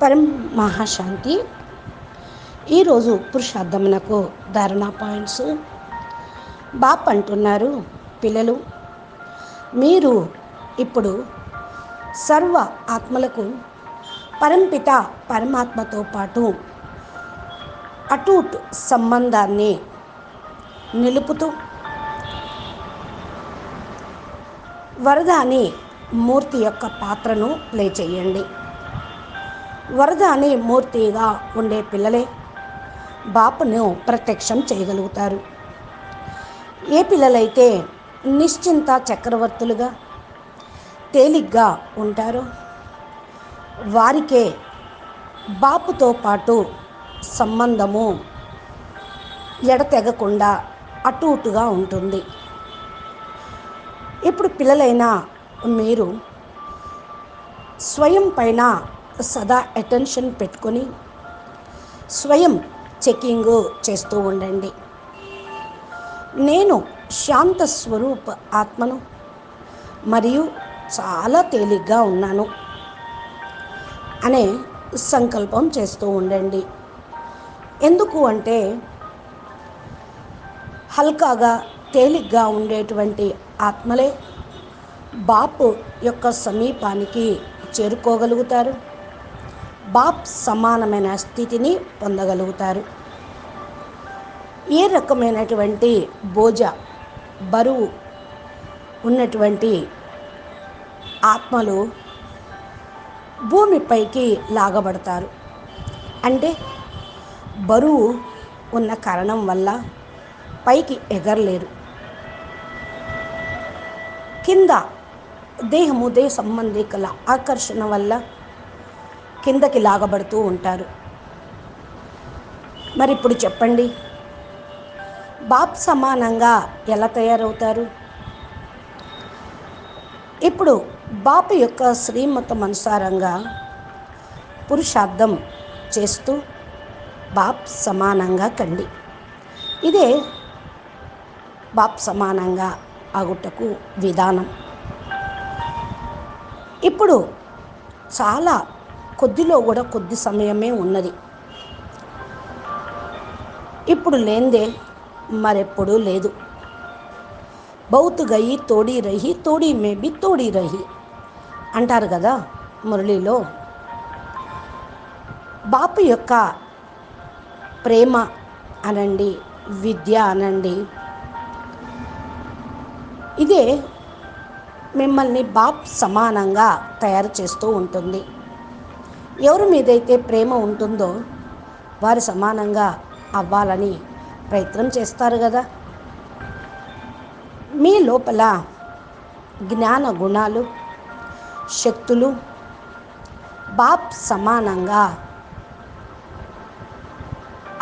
పరం మహాశాంతి. ఈరోజు పురుషార్థమునకు ధారణ పాయింట్స్. బాప్ అంటున్నారు పిల్లలు మీరు ఇప్పుడు సర్వ ఆత్మలకు పరంపిత పరమాత్మతో పాటు అటూట్ సంబంధాన్ని నిలుపుతూ వరదాని మూర్తి యొక్క పాత్రను ప్లే చేయండి. వరద అనే మూర్తిగా ఉండే పిల్లలే బాపును ప్రత్యక్షం చేయగలుగుతారు. ఏ పిల్లలైతే నిశ్చింత చక్రవర్తులుగా తేలిగ్గా ఉంటారో వారికే బాపుతో పాటు సంబంధము ఎడతెగకుండా అటు ఇటుగా ఉంటుంది. ఇప్పుడు పిల్లలైన మీరు స్వయం పైన సదా అటెన్షన్ పెట్టుకొని స్వయం చెకింగ్ చేస్తూ ఉండండి. నేను శాంత స్వరూప ఆత్మను మరియు చాలా తేలిగ్గా ఉన్నాను అనే సంకల్పం చేస్తూ ఉండండి. ఎందుకు అంటే హల్కాగా తేలిగ్గా ఉండేటువంటి ఆత్మలే బాపు యొక్క సమీపానికి చేరుకోగలుగుతారు. బాప్ సమానమైన స్థితిని పొందగలుగుతారు. ఏ రకమైనటువంటి బోజ బరువు ఉన్నటువంటి ఆత్మలు భూమిపైకి లాగబడతారు. అంటే బరువు ఉన్న కారణం వల్ల పైకి ఎగరలేరు. కింద దేహము దేహ సంబంధికుల ఆకర్షణ వల్ల కిందకి లాగబడుతూ ఉంటారు. మరి ఇప్పుడు చెప్పండి బాప్ సమానంగా ఎలా తయారవుతారు? ఇప్పుడు బాపు యొక్క శ్రీమతం అనుసారంగా పురుషార్థం చేస్తూ బాప్ సమానంగా కండి. ఇదే బాప్ సమానంగా ఆగుటకు విధానం. ఇప్పుడు చాలా కొద్దిలో కూడా కొద్ది సమయమే ఉన్నది. ఇప్పుడు లేందే మరెప్పుడూ లేదు. బౌత్ గయి తోడి రహి తోడి మేబి తోడి రహి అంటారు కదా మురళిలో. బాపు యొక్క ప్రేమ అనండి విద్య అనండి. ఇదే మిమ్మల్ని బాప్ సమానంగా తయారు చేస్తూ ఉంటుంది. ఎవరి మీదైతే ప్రేమ ఉంటుందో వారు సమానంగా అవ్వాలని ప్రయత్నం చేస్తారు కదా. మీ లోపల జ్ఞాన గుణాలు శక్తులు బాప్ సమానంగా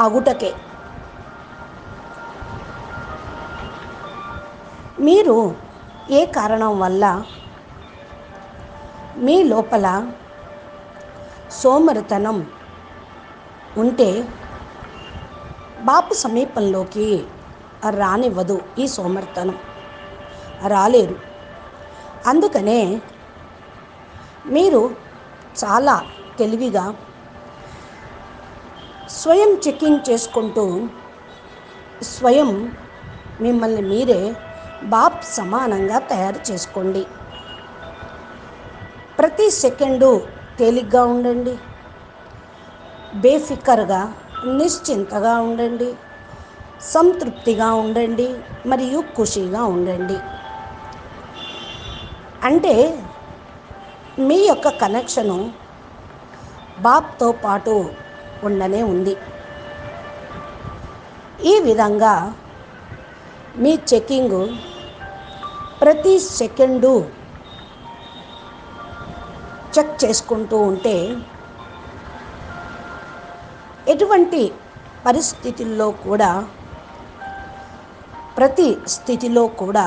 అగుటకే. మీరు ఏ కారణం వల్ల మీ లోపల సోమరితనం ఉంటే బాపు సమీపంలోకి రానివ్వదు ఈ సోమరితనం. రాలేరు. అందుకనే మీరు చాలా తెలివిగా స్వయం చెకింగ్ చేసుకుంటూ స్వయం మిమ్మల్ని మీరే బాప్ సమానంగా తయారు చేసుకోండి. ప్రతి సెకండు తేలిగ్గా ఉండండి. బేఫికర్గా నిశ్చింతగా ఉండండి. సంతృప్తిగా ఉండండి మరియు ఖుషీగా ఉండండి. అంటే మీ యొక్క కనెక్షను బాప్తో పాటు ఉండనే ఉంది. ఈ విధంగా మీ చెకింగ్ ప్రతి సెకండు చెక్ చేసుకుంటూ ఉంటే ఎటువంటి పరిస్థితుల్లో కూడా ప్రతి స్థితిలో కూడా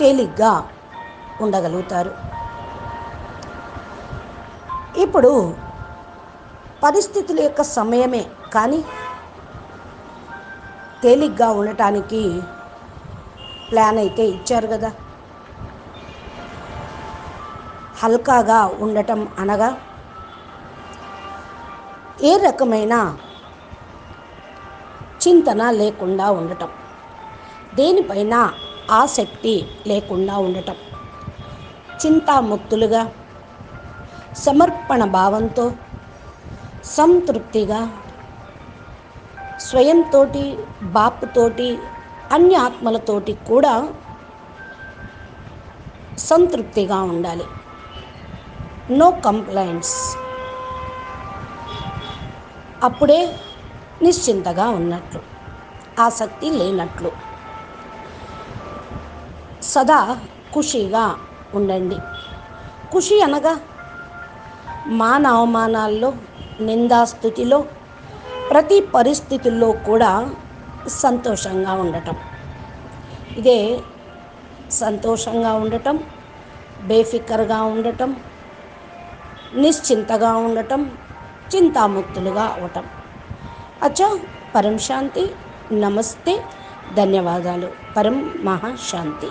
తేలిగ్గా ఉండగలుగుతారు. ఇప్పుడు పరిస్థితుల యొక్క సమయమే కానీ తేలిగ్గా ఉండటానికి ప్లాన్ అయితే ఇచ్చారు కదా. హల్కాగా ఉండటం అనగా ఏ రకమైన చింతన లేకుండా ఉండటం. దేనిపైన ఆసక్తి లేకుండా ఉండటం. చింతాముక్తులుగా సమర్పణ భావంతో సంతృప్తిగా స్వయంతోటి బాపుతోటి అన్య ఆత్మలతోటి కూడా సంతృప్తిగా ఉండాలి. నో కంప్లైంట్స్ అప్పుడే నిశ్చింతగా ఉన్నట్లు ఆసక్తి లేనట్లు. సదా ఖుషిగా ఉండండి. ఖుషి అనగా మాన అవమానాల్లో నిందాస్థుతిలో ప్రతి పరిస్థితుల్లో కూడా సంతోషంగా ఉండటం. ఇదే సంతోషంగా ఉండటం బేఫికర్గా ఉండటం నిశ్చింతగా ఉండటం చింతాముక్తులుగా అవటం. అచ్చా పరం శాంతి నమస్తే. ధన్యవాదాలు. పరం మహాశాంతి